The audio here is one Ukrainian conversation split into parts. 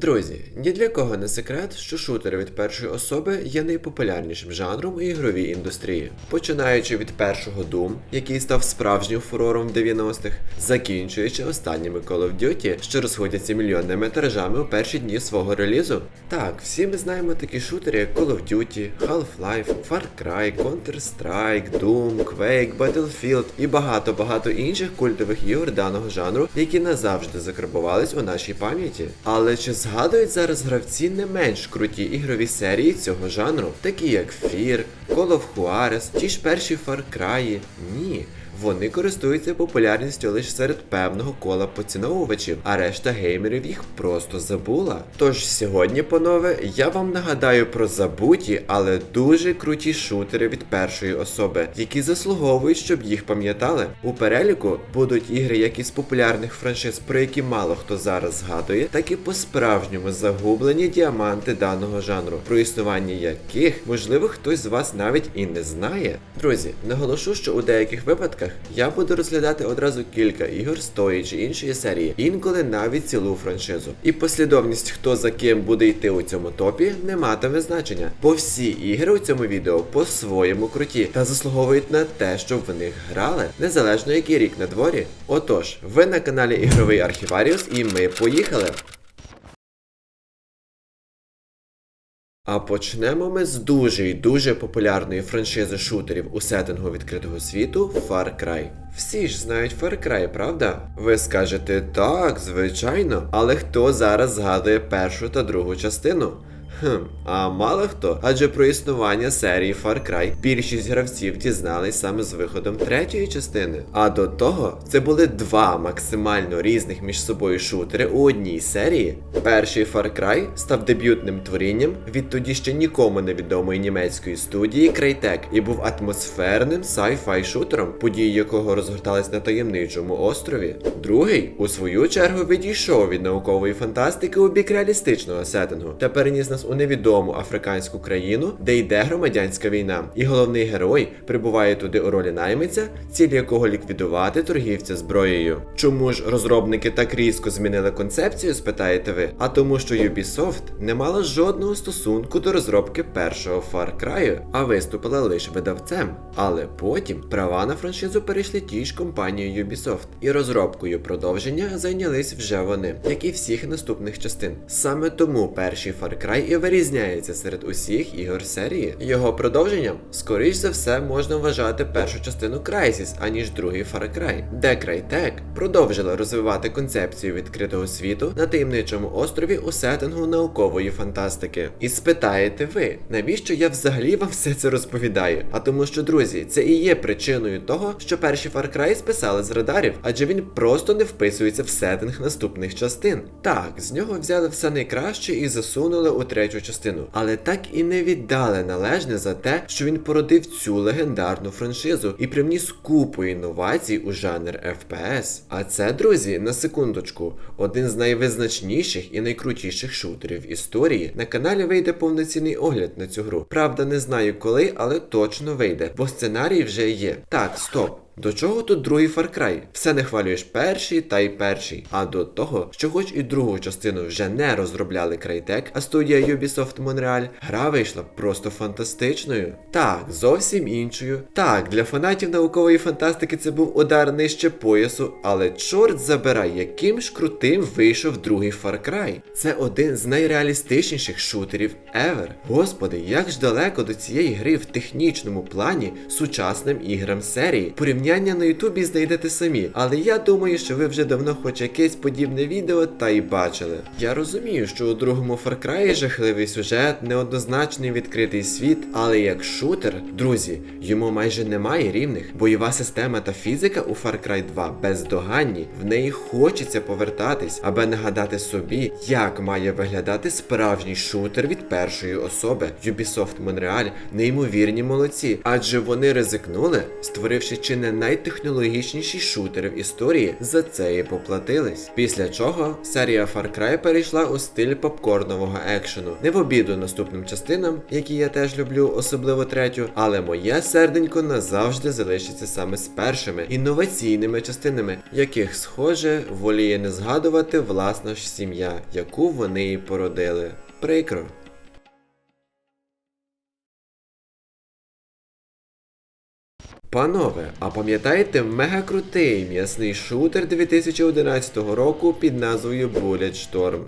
Друзі, ні для кого не секрет, що шутери від першої особи є найпопулярнішим жанром у ігровій індустрії. Починаючи від першого Doom, який став справжнім фурором в 90-х, закінчуючи останніми Call of Duty, що розходяться мільйонними тиражами у перші дні свого релізу. Так, всі ми знаємо такі шутери, як Call of Duty, Half-Life, Far Cry, Counter-Strike, Doom, Quake, Battlefield і багато-багато інших культових ігор даного жанру, які назавжди закарбувались у нашій пам'яті. Але чи згадують зараз гравці не менш круті ігрові серії цього жанру, такі як Fear, Call of Juarez, ті ж перші Far Cry? Ні. Вони користуються популярністю лише серед певного кола поціновувачів, а решта геймерів їх просто забула. Тож сьогодні, панове, я вам нагадаю про забуті, але дуже круті шутери від першої особи, які заслуговують, щоб їх пам'ятали. У переліку будуть ігри як із популярних франшиз, про які мало хто зараз згадує, так і по-справжньому загублені діаманти даного жанру, про існування яких, можливо, хтось з вас навіть і не знає. Друзі, наголошу, що у деяких випадках я буду розглядати одразу кілька ігор з тої чи іншої серії, інколи навіть цілу франшизу. І послідовність, хто за ким буде йти у цьому топі, не матиме значення. Бо всі ігри у цьому відео по-своєму круті та заслуговують на те, щоб в них грали, незалежно який рік на дворі. Отож, ви на каналі Ігровий Архіваріус, і ми поїхали. А почнемо ми з дуже і дуже популярної франшизи шутерів у сеттингу відкритого світу Far Cry. Всі ж знають Far Cry, правда? Ви скажете так, звичайно, але хто зараз згадує першу та другу частину? Хм, а мало хто, адже про існування серії Far Cry більшість гравців дізнались саме з виходом третьої частини. А до того це були два максимально різних між собою шутери у одній серії. Перший Far Cry став дебютним творінням від тоді ще нікому невідомої німецької студії Crytek і був атмосферним sci-fi шутером, події якого розгортались на таємничому острові. Другий, у свою чергу, відійшов від наукової фантастики у бік реалістичного сеттингу та переніс у невідому африканську країну, де йде громадянська війна, і головний герой прибуває туди у ролі наймиця, ціль якого ліквідувати торгівця зброєю. Чому ж розробники так різко змінили концепцію, спитаєте ви? А тому, що Ubisoft не мала жодного стосунку до розробки першого Far Cry, а виступила лише видавцем. Але потім права на франшизу перейшли тій ж компанії Ubisoft, і розробкою продовження зайнялись вже вони, як і всіх наступних частин. Саме тому перший Far Cry і вирізняється серед усіх ігор серії. Його продовженням, скоріш за все, можна вважати першу частину Crysis, аніж другий Far Cry, де Crytek продовжила розвивати концепцію відкритого світу на таємничому острові у сеттингу наукової фантастики. І спитаєте ви, навіщо я взагалі вам все це розповідаю? А тому що, друзі, це і є причиною того, що перші Far Cry списали з радарів, адже він просто не вписується в сеттинг наступних частин. Так, з нього взяли все найкраще і засунули у третю частину, але так і не віддали належне за те, що він породив цю легендарну франшизу і привніс купу інновацій у жанр FPS. А це, друзі, на секундочку, один з найвизначніших і найкрутіших шутерів історії. На каналі вийде повноцінний огляд на цю гру. Правда, не знаю коли, але точно вийде, бо сценарій вже є. Так, стоп. До чого тут другий Far Cry? Все не хвалюєш перший та й перший. А до того, що хоч і другу частину вже не розробляли Crytek, а студія Ubisoft Montreal, гра вийшла просто фантастичною. Так, зовсім іншою. Так, для фанатів наукової фантастики це був удар нижче поясу, але чорт забирай, яким ж крутим вийшов другий Far Cry. Це один з найреалістичніших шутерів ever. Господи, як ж далеко до цієї гри в технічному плані сучасним іграм серії. Порівняння на Ютубі знайдете самі, але я думаю, що ви вже давно хоч якесь подібне відео та й бачили. Я розумію, що у другому Far Cry жахливий сюжет, неоднозначний відкритий світ, але як шутер, друзі, йому майже немає рівних. Бойова система та фізика у Far Cry 2 бездоганні. В неї хочеться повертатись, аби нагадати собі, як має виглядати справжній шутер від першої особи. Ubisoft Montreal неймовірні молодці, адже вони ризикнули, створивши чи не найтехнологічніші шутери в історії за це і поплатились. Після чого серія Far Cry перейшла у стиль попкорнового екшену. Не в обіду наступним частинам, які я теж люблю, особливо третю, але моє серденько назавжди залишиться саме з першими інноваційними частинами, яких, схоже, воліє не згадувати власна ж сім'я, яку вони і породили. Прикро. Панове, а пам'ятаєте мега крутий м'ясний шутер 2011 року під назвою Bulletstorm?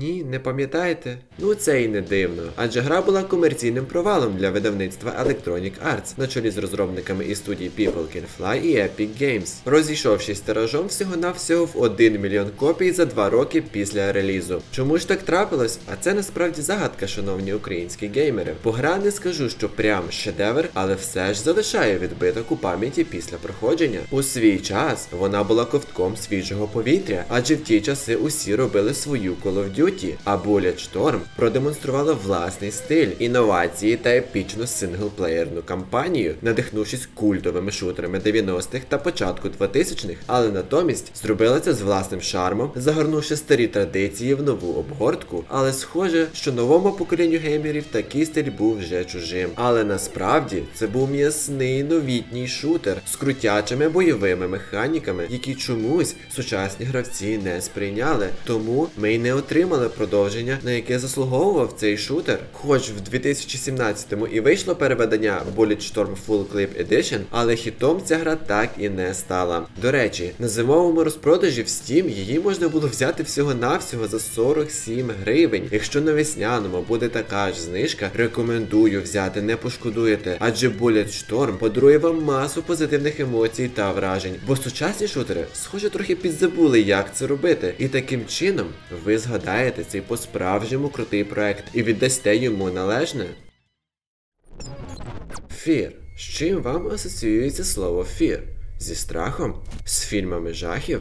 Ні, не пам'ятаєте? Ну це і не дивно, адже гра була комерційним провалом для видавництва Electronic Arts на чолі з розробниками із студії People Can Fly і Epic Games, розійшовшись тиражом всього-навсього в 1 мільйон копій за два роки після релізу. Чому ж так трапилось? А це насправді загадка, шановні українські геймери. Бо гра не скажу, що прям шедевр, але все ж залишає відбиток у пам'яті після проходження. У свій час вона була ковтком свіжого повітря, адже в ті часи усі робили свою Call of Duty, а Bulletstorm продемонструвала власний стиль, інновації та епічну синглплеєрну кампанію, надихнувшись культовими шутерами 90-х та початку 2000-х, але натомість зробила це з власним шармом, загорнувши старі традиції в нову обгортку. Але схоже, що новому поколінню геймерів такий стиль був вже чужим. Але насправді це був м'ясний новітній шутер з крутячими бойовими механіками, які чомусь сучасні гравці не сприйняли. Тому ми й не отримали продовження, на яке заслуговував цей шутер. Хоч в 2017-му і вийшло переведення Bulletstorm Full Clip Edition, але хітом ця гра так і не стала. До речі, на зимовому розпродажі в Steam її можна було взяти всього-навсього за 47 гривень. Якщо на весняному буде така ж знижка, рекомендую взяти, не пошкодуєте, адже Bulletstorm подарує вам масу позитивних емоцій та вражень. Бо сучасні шутери, схоже, трохи підзабули, як це робити. І таким чином ви згадаєте цей по-справжньому крутий проект і віддасте йому належне. Фір. З чим вам асоціюється слово фір? Зі страхом? З фільмами жахів?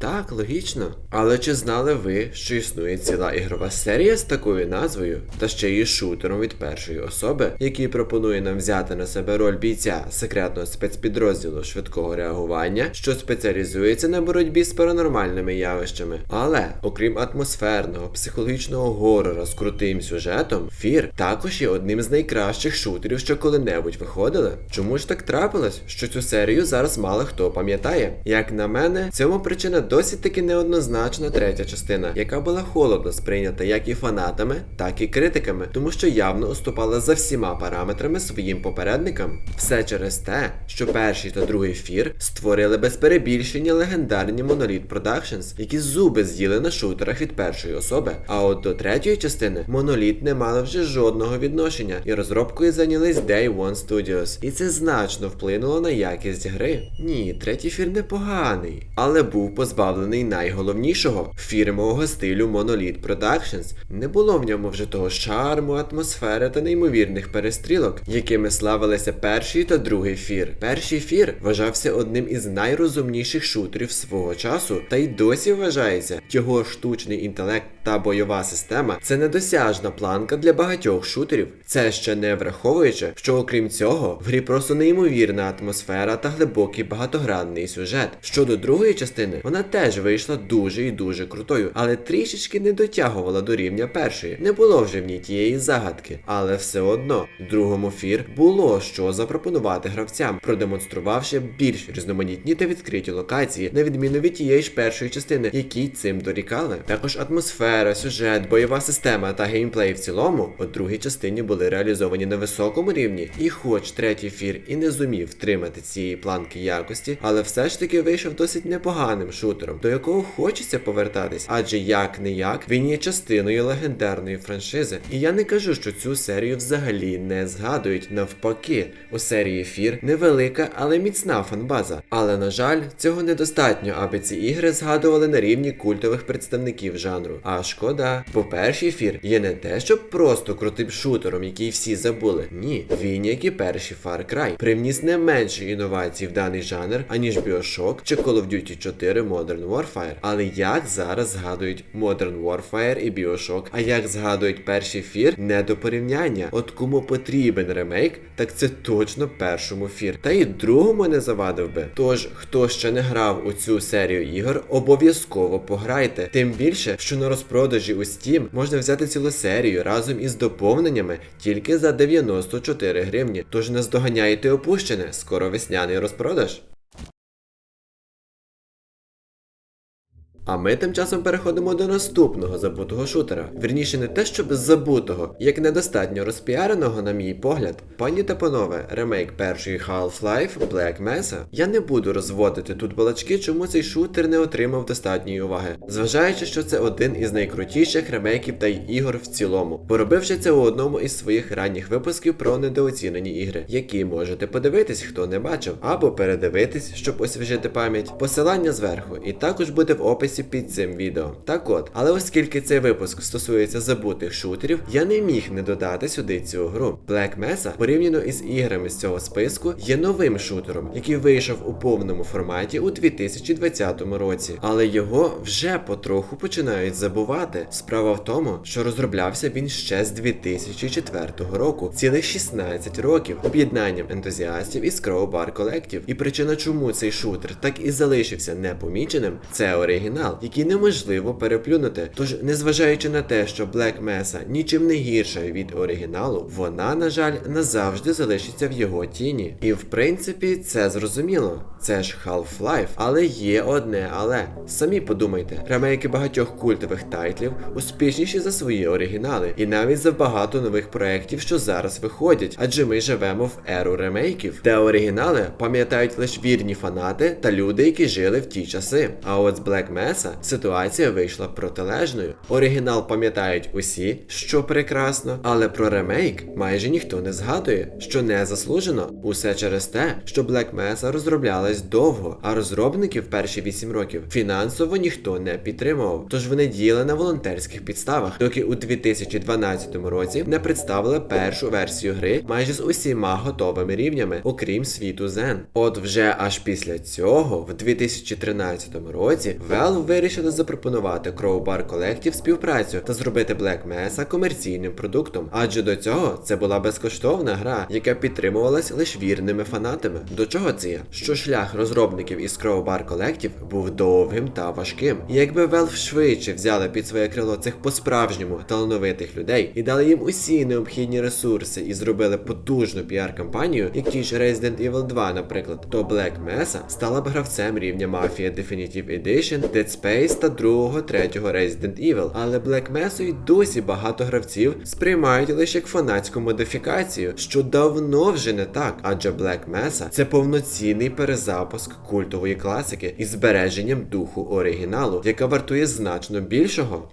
Так, логічно. Але чи знали ви, що існує ціла ігрова серія з такою назвою, та ще й шутером від першої особи, який пропонує нам взяти на себе роль бійця секретного спецпідрозділу швидкого реагування, що спеціалізується на боротьбі з паранормальними явищами. Але, окрім атмосферного, психологічного горора з крутим сюжетом, Фір також є одним з найкращих шутерів, що коли-небудь виходили. Чому ж так трапилось, що цю серію зараз мало хто пам'ятає? Як на мене, цьому причина досить таки неоднозначна третя частина, яка була холодно сприйнята як і фанатами, так і критиками, тому що явно уступала за всіма параметрами своїм попередникам. Все через те, що перший та другий фір створили без перебільшення легендарні Monolith Productions, які зуби з'їли на шутерах від першої особи. А от до третьої частини Monolith не мали вже жодного відношення, і розробкою зайнялись Day One Studios. І це значно вплинуло на якість гри. Ні, третій фір непоганий, але був позбавлений найголовнішого фірмового стилю Monolith Productions. Не було в ньому вже того шарму, атмосфери та неймовірних перестрілок, якими славилися перший та другий фір. Перший фір вважався одним із найрозумніших шутерів свого часу, та й досі вважається. Його штучний інтелект та бойова система це недосяжна планка для багатьох шутерів. Це ще не враховуючи, що окрім цього, в грі просто неймовірна атмосфера та глибокий багатогранний сюжет. Щодо другої частини, вона теж вийшла дуже і дуже крутою, але трішечки не дотягувала до рівня першої. Не було вже в ній тієї загадки, але все одно другому фір було що запропонувати гравцям, продемонструвавши більш різноманітні та відкриті локації, на відміну від тієї ж першої частини, які цим дорікали. Також атмосфера, сюжет, бойова система та геймплей в цілому у другій частині були реалізовані на високому рівні. І хоч третій фір і не зумів втримати цієї планки якості, але все ж таки вийшов досить непоганим шутером, до якого хочеться повертатись, адже як не як він є частиною легендарної франшизи. І я не кажу, що цю серію взагалі не згадують. Навпаки, у серії Фір невелика, але міцна фанбаза. Але на жаль, цього недостатньо, аби ці ігри згадували на рівні культових представників жанру. А шкода, бо перший фір є не те, щоб просто крутим шутером, який всі забули. Ні, він, як і перший Far Cry, привніс не менше інновацій в даний жанр, аніж Bioshock чи Call of Duty 4 Modern Modern Warfare. Але як зараз згадують Modern Warfare і Bioshock, а як згадують перший фір, не до порівняння. От кому потрібен ремейк, так це точно першому фір. Та і другому не завадив би. Тож, хто ще не грав у цю серію ігор, обов'язково пограйте. Тим більше, що на розпродажі у Steam можна взяти цілу серію разом із доповненнями тільки за 94 гривні. Тож не здоганяйте опущене, скоро весняний розпродаж. А ми тим часом переходимо до наступного забутого шутера. Вірніше, не те, щоб забутого, як недостатньо розпіареного, на мій погляд. Пані та панове, ремейк першої Half-Life Black Mesa. Я не буду розводити тут балачки, чому цей шутер не отримав достатньої уваги, зважаючи, що це один із найкрутіших ремейків та й ігор в цілому, поробивши це у одному із своїх ранніх випусків про недооцінені ігри, які можете подивитись, хто не бачив, або передивитись, щоб освіжити пам'ять. Посилання зверху, і також буде в описі під цим відео. Так от, але оскільки цей випуск стосується забутих шутерів, я не міг не додати сюди цю гру. Black Mesa, порівняно із іграми з цього списку, є новим шутером, який вийшов у повному форматі у 2020 році, але його вже потроху починають забувати. Справа в тому, що розроблявся він ще з 2004 року, цілих 16 років, об'єднанням ентузіастів із Crowbar Collective. І причина, чому цей шутер так і залишився непоміченим, це оригінал який неможливо переплюнути. Тож, незважаючи на те, що Black Mesa нічим не гірша від оригіналу, вона, на жаль, назавжди залишиться в його тіні. І в принципі, це зрозуміло. Це ж Half-Life, але є одне але. Самі подумайте, ремейки багатьох культових тайтлів успішніші за свої оригінали, і навіть за багато нових проєктів, що зараз виходять, адже ми живемо в еру ремейків, де оригінали пам'ятають лише вірні фанати та люди, які жили в ті часи. А от з Black Mesa ситуація вийшла протилежною. Оригінал пам'ятають усі, що прекрасно, але про ремейк майже ніхто не згадує, що не заслужено. Усе через те, що Black Mesa розроблялась довго, а розробників перші 8 років фінансово ніхто не підтримував. Тож вони діяли на волонтерських підставах, доки у 2012 році не представили першу версію гри майже з усіма готовими рівнями, окрім світу Zen. От вже аж після цього, в 2013 році, Valve вирішили запропонувати Crowbar Collective співпрацю та зробити Black Mesa комерційним продуктом. Адже до цього це була безкоштовна гра, яка підтримувалась лише вірними фанатами. До чого це є? Що шлях розробників із Crowbar Collective був довгим та важким. Якби Valve швидше взяли під своє крило цих по-справжньому талановитих людей і дали їм усі необхідні ресурси і зробили потужну піар-кампанію, як ті ж Resident Evil 2, наприклад, то Black Mesa стала б гравцем рівня Mafia Definitive Edition, Dead Space та другого, третього Resident Evil. Але Black Mesa й досі багато гравців сприймають лише як фанатську модифікацію, що давно вже не так, адже Black Mesa це повноцінний перезапуск культової класики із збереженням духу оригіналу, яка вартує значно більшого.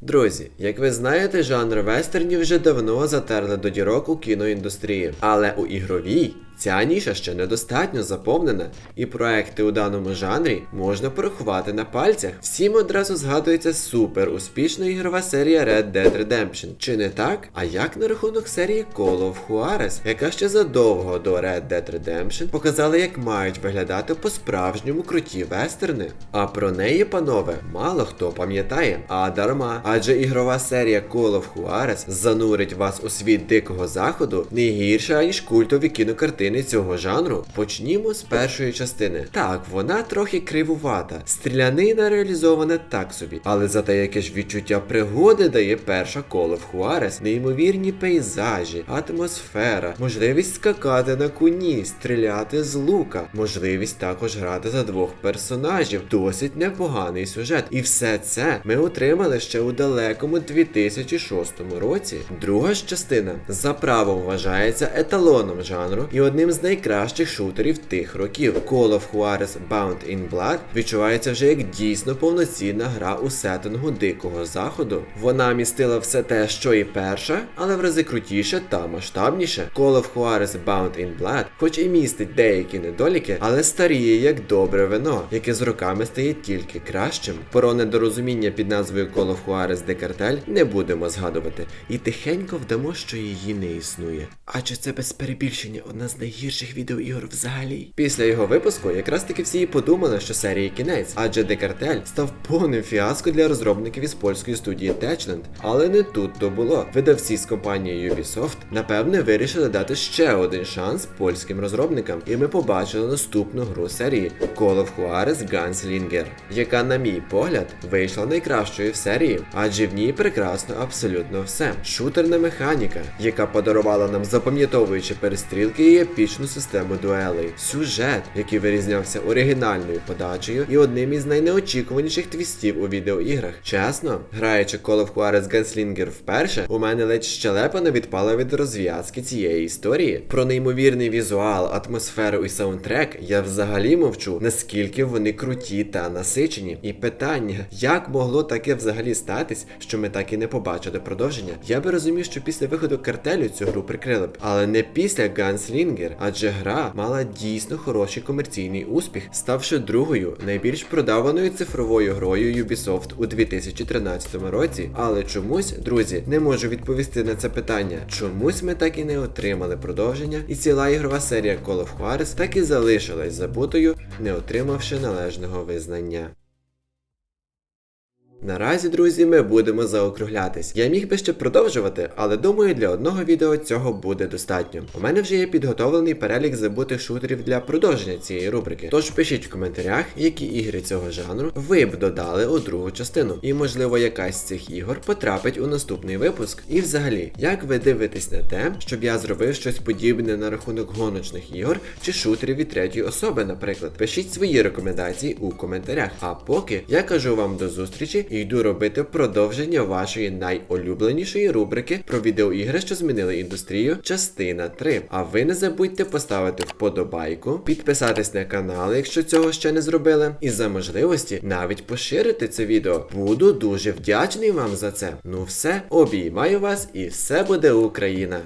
Друзі, як ви знаєте, жанр вестернів вже давно затерли до дірок у кіноіндустрії, але у ігровій ця ніша ще недостатньо заповнена, і проекти у даному жанрі можна порахувати на пальцях. Всім одразу згадується супер успішна ігрова серія Red Dead Redemption. Чи не так? А як на рахунок серії Call of Juarez, яка ще задовго до Red Dead Redemption показала, як мають виглядати по-справжньому круті вестерни. А про неї, панове, мало хто пам'ятає, а дарма. Адже ігрова серія Call of Juarez занурить вас у світ дикого заходу не гірше, ніж культові кінокартини цього жанру. Почнімо з першої частини. Так, вона трохи кривувата. Стрілянина реалізована так собі, але за те яке ж відчуття пригоди дає перша Call of Juarez, неймовірні пейзажі, атмосфера, можливість скакати на коні, стріляти з лука, можливість також грати за двох персонажів, досить непоганий сюжет. І все це ми отримали ще у далекому 2006 році. Друга ж частина за правом вважається еталоном жанру і одним з найкращих шутерів тих років. Call of Juarez Bound in Blood відчувається вже як дійсно повноцінна гра у сеттингу дикого заходу. Вона містила все те, що і перша, але в рази крутіше та масштабніше. Call of Juarez Bound in Blood, хоч і містить деякі недоліки, але старіє як добре вино, яке з роками стає тільки кращим. Про недорозуміння під назвою Call of Juarez де Картель не будемо згадувати і тихенько вдамо, що її не існує. Адже це без перебільшення одна з найгірших відеоігор взагалі. Після його випуску якраз таки всі подумали, що серії кінець, адже Декартель став повним фіаско для розробників із польської студії Techland. Але не тут то було. Видавці з компанії Ubisoft напевне вирішили дати ще один шанс польським розробникам, і ми побачили наступну гру серії Call of Juarez Gunslinger, яка, на мій погляд, вийшла найкращою в серії, адже в ній прекрасно абсолютно все. Шутерна механіка, яка подарувала нам запам'ятовуючі перестрілки і епічну систему дуелей, сюжет, який вирізнявся оригінальною подачею і одним із найнеочікуваніших твістів у відеоіграх. Чесно, граючи Call of Juarez Gunslinger вперше, у мене ледь щелепа не відпала від розв'язки цієї історії. Про неймовірний візуал, атмосферу і саундтрек я взагалі мовчу, наскільки вони круті та насичені. І питання, як могло таке взагалі статись, що ми так і не побачили продовження? Я би розумів, що після виходу картелю цю гру прикрили б, але не після Gunslinger, адже гра мала дійсно хороший комерційний успіх, ставши другою найбільш продаваною цифровою грою Ubisoft у 2013 році. Але чомусь, друзі, не можу відповісти на це питання. Чомусь ми так і не отримали продовження, і ціла ігрова серія Call of Juarez так і залишилась забутою, не отримавши належного визнання. Наразі, друзі, ми будемо заокруглятись. Я міг би ще продовжувати, але думаю, для одного відео цього буде достатньо. У мене вже є підготовлений перелік забутих шутерів для продовження цієї рубрики. Тож пишіть в коментарях, які ігри цього жанру ви б додали у другу частину. І можливо якась з цих ігор потрапить у наступний випуск. І взагалі, як ви дивитесь на те, щоб я зробив щось подібне на рахунок гоночних ігор чи шутерів від третьої особи, наприклад. Пишіть свої рекомендації у коментарях. А поки я кажу вам до зустрічі і йду робити продовження вашої найулюбленішої рубрики про відеоігри, що змінили індустрію, частина 3. А ви не забудьте поставити вподобайку, підписатись на канал, якщо цього ще не зробили, і за можливості навіть поширити це відео. Буду дуже вдячний вам за це. Ну все, обіймаю вас і все буде Україна!